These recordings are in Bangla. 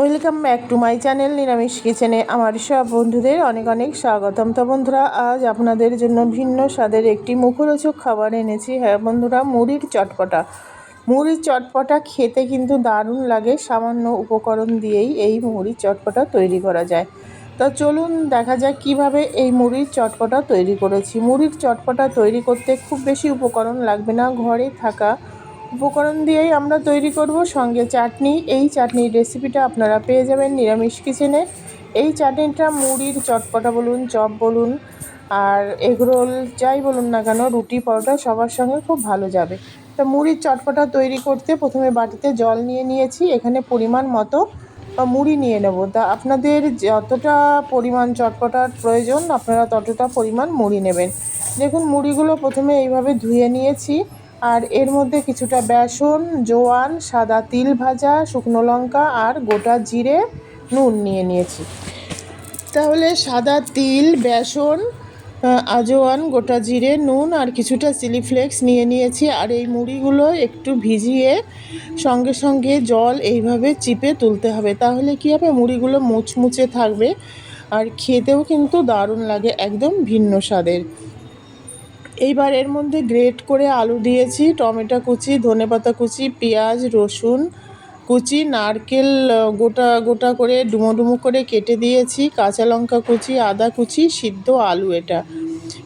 Welcome back to my channel নিরামিষ কিচেনে আমার সব বন্ধুদের অনেক অনেক স্বাগতম। তো বন্ধুরা, আজ আপনাদের জন্য ভিন্ন স্বাদের একটি মুখরোচক খাবার এনেছি। হ্যাঁ বন্ধুরা, মুড়ির চটপটা। মুড়ির চটপটা খেতে কিন্তু দারুণ লাগে, সামান্য উপকরণ দিয়েই এই মুড়ির চটপটা তৈরি করা যায়। তো চলুন দেখা যাক কীভাবে এই মুড়ির চটপটা তৈরি করেছি। মুড়ির চটপটা তৈরি করতে খুব বেশি উপকরণ লাগবে না, ঘরে থাকা উপকরণ দিয়েই আমরা তৈরি করব সঙ্গে চাটনি। এই চাটনির রেসিপিটা আপনারা পেয়ে যাবেন নিরামিষ কিচেনে এই চাটনিটা মুড়ির চটপটা বলুন, চপ বলুন, আর এগরোল যাই বলুন না কেন, রুটি, পরোটা সবার সঙ্গে খুব ভালো যাবে। তো মুড়ির চটপটা তৈরি করতে প্রথমে বাটিতে জল নিয়ে নিয়েছি, এখানে পরিমাণ মতো মুড়ি নিয়ে নেব। তা আপনাদের যতটা পরিমাণ চটপটার প্রয়োজন, আপনারা ততটা পরিমাণ মুড়ি নেবেন। দেখুন, মুড়িগুলো প্রথমে এইভাবে ধুয়ে নিয়েছি। আর এর মধ্যে কিছুটা বেসন, জোয়ান, সাদা তিল ভাজা, শুকনো লঙ্কা আর গোটা জিরে নুন নিয়ে নিয়েছি। তাহলে সাদা তিল, বেসন আজওয়ান গোটা জিরে, নুন আর কিছুটা চিলি ফ্লেক্স নিয়ে নিয়েছি। আর এই মুড়িগুলো একটু ভিজিয়ে সঙ্গে সঙ্গে জল এইভাবে চিপে তুলতে হবে। তাহলে কী হবে? মুড়িগুলো মুচমুচে থাকবে। আর খেতেও কিন্তু দারুণ লাগে, একদম ভিন্ন স্বাদের। এইবার এর মধ্যে গ্রেট করে আলু দিয়েছি, টমেটো কুচি, ধনেপাতা কুচি, পেঁয়াজ, রসুন কুচি, নারকেল গোটা গোটা করে ডুমো ডুমো করে কেটে দিয়েছি, কাঁচা লঙ্কা কুচি, আদা কুচি, সিদ্ধ আলু এটা।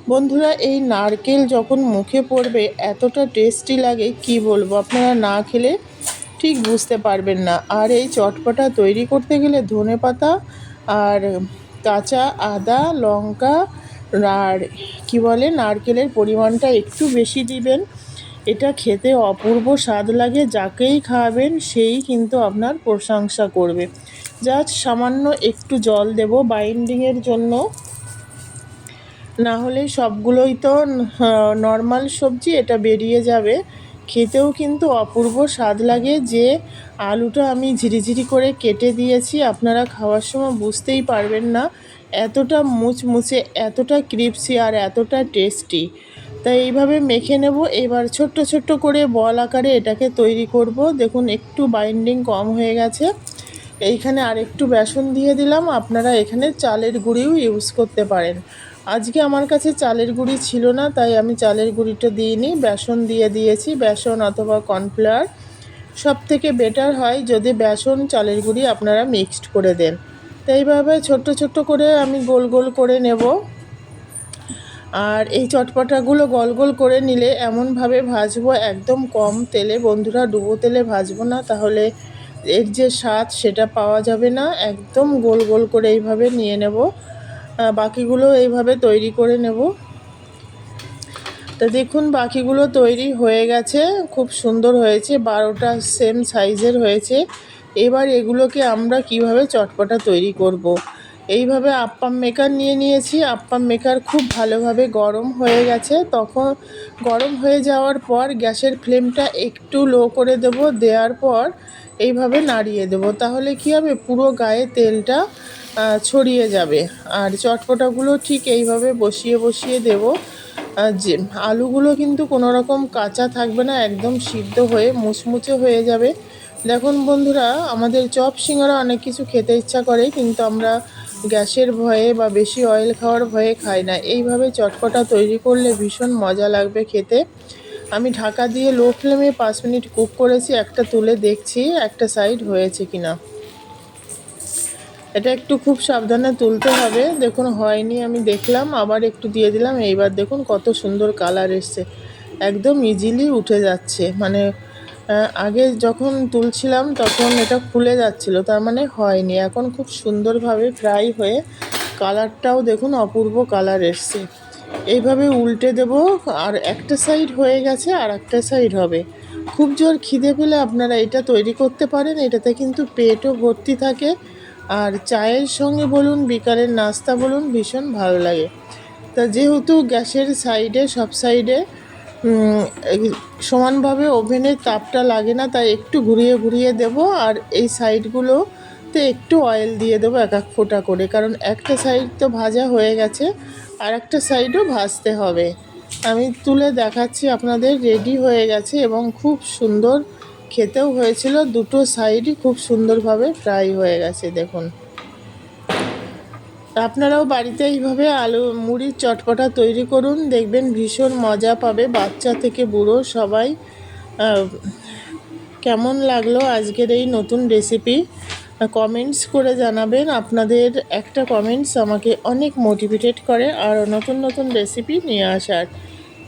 বন্ধুরা, এই নারকেল যখন মুখে পড়বে, এতটা টেস্টি লাগে, কি বলব, আপনারা না খেলে ঠিক বুঝতে পারবেন না। আর এই চটপটা তৈরি করতে গেলে ধনে পাতা আর কাঁচা আদা, লঙ্কা আর কি বলে, নারকেলের পরিমাণটা একটু বেশি দিবেন। এটা খেতে অপূর্ব স্বাদ লাগে, যাকেই খাওয়াবেন সেই কিন্তু আপনার প্রশংসা করবে। জাস্ট সামান্য একটু জল দেব বাইন্ডিংয়ের জন্য। না হলে সবগুলোই তো নর্মাল সবজি, এটা বেরিয়ে যাবে। খেতেও কিন্তু অপূর্ব স্বাদ লাগে যে আলুটা আমি ঝিরিঝিরি করে কেটে দিয়েছি, আপনারা খাওয়ার সময় বুঝতেই পারবেন না। এতটা মুচমুচে, এতটা ক্রিপসি আর এতটা টেস্টি। তাই এইভাবে মেখে নেব। এবার ছোট্ট ছোট্ট করে বল আকারে এটাকে তৈরি করব। দেখুন, একটু বাইন্ডিং কম হয়ে গেছে। এইখানে আর একটু বেসন দিয়ে দিলাম। আপনারা এখানে চালের গুঁড়িও ইউজ করতে পারেন। আজকে আমার কাছে চালের গুঁড়ি ছিল না, তাই আমি চালের গুঁড়িটা দিইনি। বেসন দিয়ে দিয়েছি, বেসন অথবা কর্নফ্লাওয়ার। সব থেকে বেটার হয় যদি বেসন, চালের গুঁড়ি আপনারা মিক্সড করে দেন। তো এইভাবে ছোট্ট ছোট্ট করে আমি গোল গোল করে নেব। আর এই চটপটাগুলো গোল গোল করে নিলে এমনভাবে ভাজবো, একদম কম তেলে। বন্ধুরা, ডুবো তেলে ভাজবো না, তাহলে এর যে স্বাদ সেটা পাওয়া যাবে না। একদম গোল গোল করে এইভাবে নিয়ে নেব। বাকিগুলো এইভাবে তৈরি করে নেব। তো দেখুন, বাকিগুলো তৈরি হয়ে গেছে। খুব সুন্দর হয়েছে, বারোটা সেম সাইজের হয়েছে। এবার এগুলোকে আমরা কীভাবে চটপটা তৈরি করব। এইভাবে আপ্পাম মেকার নিয়ে নিয়েছি। আপ্পাম মেকার খুব ভালোভাবে গরম হয়ে গেছে। তখন গরম হয়ে যাওয়ার পর গ্যাসের ফ্লেমটা একটু লো করে দেব। দেওয়ার পর এইভাবে নাড়িয়ে দেব। তাহলে কি হবে? পুরো গায়ে তেলটা ছড়িয়ে যাবে। আর চটপটাগুলো ঠিক এইভাবে বসিয়ে বসিয়ে দেব। যে আলুগুলো কিন্তু কোনো রকম কাঁচা থাকবে না, একদম সিদ্ধ হয়ে মুচমুচে হয়ে যাবে। দেখুন বন্ধুরা, আমাদের চপ সিঙ্গারা অনেক কিছু খেতে ইচ্ছা করে, কিন্তু আমরা গ্যাসের ভয়ে বা বেশি অয়েল খাওয়ার ভয়ে খাই না। এইভাবে চটকটা তৈরি করলে ভীষণ মজা লাগবে খেতে। আমি ঢাকা দিয়ে লো ফ্লেমে পাঁচ মিনিট কুক করেছি, একটা তুলে দেখছি, একটা সাইড হয়েছে কিনা। এটা একটু খুব সাবধানে তুলতে হবে। দেখুন, হয়নি, আমি দেখলাম, আবার একটু দিয়ে দিলাম। এইবার দেখুন কত সুন্দর কালার এসছে। একদম ইজিলি উঠে যাচ্ছে। মানে আগে যখন তুলছিলাম তখন এটা খুলে যাচ্ছিল, তার মানে হয়নি। এখন খুব সুন্দরভাবে ফ্রাই হয়ে কালারটাও দেখুন অপূর্ব কালার এসছে। এইভাবে উল্টে দেব, আর একটা সাইড হয়ে গেছে, আর একটা সাইড হবে। খুব জোর খিদে পেলে আপনারা এটা তৈরি করতে পারেন। এটাতে কিন্তু পেটও ভর্তি থাকে। আর চায়ের সঙ্গে বলুন, বিকালের নাস্তা বলুন, ভীষণ ভালো লাগে। তা যেহেতু গ্যাসের সাইডে, সব সাইডে সমানভাবে ওভেনের তাপটা লাগে না, তাই একটু ঘুরিয়ে ঘুরিয়ে দেব আর এই সাইডগুলোতে একটু অয়েল দিয়ে দেবো এক এক ফোঁটা করে। কারণ একটা সাইড তো ভাজা হয়ে গেছে, আর একটা সাইডও ভাজতে হবে। আমি তুলে দেখাচ্ছি, আপনাদের রেডি হয়ে গেছে এবং খুব সুন্দর খেতেও হয়েছিল, দুটো সাইডই খুব সুন্দরভাবে ফ্রাই হয়ে গেছে, দেখুন। আপনারাও বাড়িতে এইভাবে আলু, মুড়ির চটপটা তৈরি করুন, দেখবেন ভীষণ মজা পাবে, বাচ্চা থেকে বুড়ো সবাই। কেমন লাগল আজকের এই নতুন রেসিপি কমেন্টস করে জানাবেন, আপনাদের একটা কমেন্টস আমাকে অনেক মোটিভেটেড করে, আর নতুন নতুন রেসিপি নিয়ে আসার।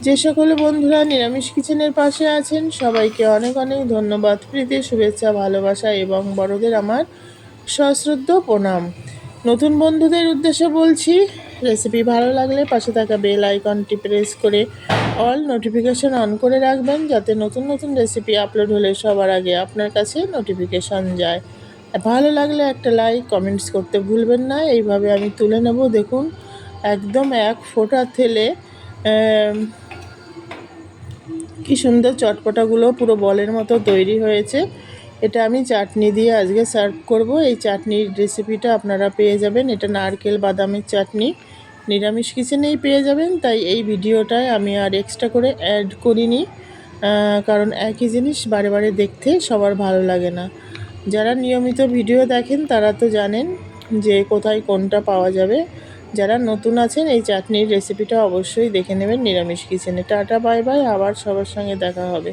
যে সকল বন্ধুরা নিরামিষ কিচেনের পাশে আছেন, সবাইকে অনেক অনেক ধন্যবাদ, প্রীতি, শুভেচ্ছা, ভালোবাসা এবং বড়দের আমার সশ্রদ্ধ প্রণাম। নতুন বন্ধুদের উদ্দেশ্যে বলছি রেসিপি ভালো লাগলে পাশে থাকা বেল আইকনটি প্রেস করে অল নোটিফিকেশন অন করে রাখবেন, যাতে নতুন নতুন রেসিপি আপলোড হলে সবার আগে আপনার কাছে নোটিফিকেশন যায়। ভালো লাগলে একটা লাইক কমেন্টস করতে ভুলবেন না, এইভাবে আমি তুলে নেব, দেখুন, একদম এক ফোঁটা থেলে কি সুন্দর চটপটাগুলো পুরো বলের মতো তৈরি হয়েছে। এটা আমি চাটনি দিয়ে আজকে সার্ভ করব। এই চাটনির রেসিপিটা আপনারা পেয়ে যাবেন। এটা নারকেল বাদামের চাটনি। নিরামিষ কিচেনেই পেয়ে যাবেন। তাই এই ভিডিওটায় আমি আর এক্সট্রা করে অ্যাড করিনি। কারণ একই জিনিস বারে বারে দেখতে সবার ভালো লাগে না। যারা নিয়মিত ভিডিও দেখেন তারা তো জানেন যে কোথায় কোনটা পাওয়া যাবে। যারা নতুন আছেন, এই চাটনির রেসিপিটা অবশ্যই দেখে নেবেন নিরামিষ কিচেনে টাটা বাই বাই আবার সবার সঙ্গে দেখা হবে।